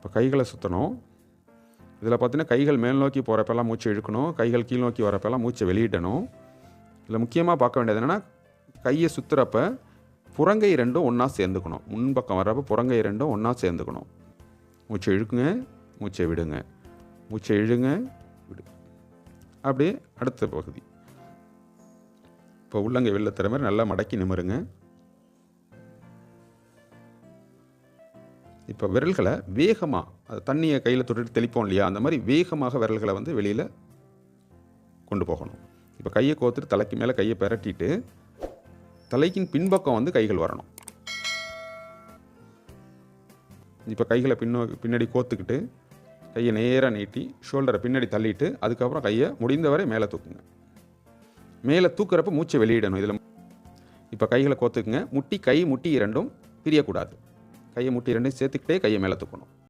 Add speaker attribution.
Speaker 1: இப்போ கைகளை சுற்றணும் இதில் பார்த்தீங்கன்னா கைகள் மேல் நோக்கி போகிறப்பெல்லாம் மூச்சு இழுக்கணும். கைகள் கீழ் நோக்கி வரப்பெல்லாம் மூச்சை வெளியிடணும். இதில் முக்கியமாக பார்க்க வேண்டியது என்னென்னா கையை சுற்றுறப்ப புறங்கை ரெண்டும் ஒன்றா சேர்ந்துக்கணும். முன்பக்கம் வர்றப்ப புறங்கை ரெண்டும் ஒன்றா சேர்ந்துக்கணும். மூச்சை இழுக்குங்க மூச்சை விடுங்க. மூச்சை இழுங்க விடு. அப்படியே அடுத்த பகுதி. இப்போ உள்ளங்கை வெளில தர மாதிரி நல்லா மடக்கி நிமிருங்க. இப்போ விரல்களை வேகமாக அது தண்ணியை கையில் தொட்டுட்டு தெளிப்போம் இல்லையா? அந்த மாதிரி வேகமாக விரல்களை வந்து வெளியில் கொண்டு போகணும். இப்போ கையை கோத்துட்டு தலைக்கு மேலே கையை பெரட்டிட்டு தலைக்கின் பின்பக்கம் வந்து கைகள் வரணும். இப்போ கைகளை பின்னோ பின்னாடி கோத்துக்கிட்டு கையை நேராக நீட்டி ஷோல்டரை பின்னாடி தள்ளிட்டு அதுக்கப்புறம் கையை முடிந்தவரை மேலே தூக்குங்க. மேலே தூக்குறப்ப மூச்சை வெளியிடணும். இதில் இப்போ கைகளை கோத்துக்குங்க முட்டி கை முட்டி இரண்டும் பிரியக்கூடாது. கையை முட்டி ரெண்டையும் சேர்த்துக்கிட்டே கையை மேலே தூக்கணும்.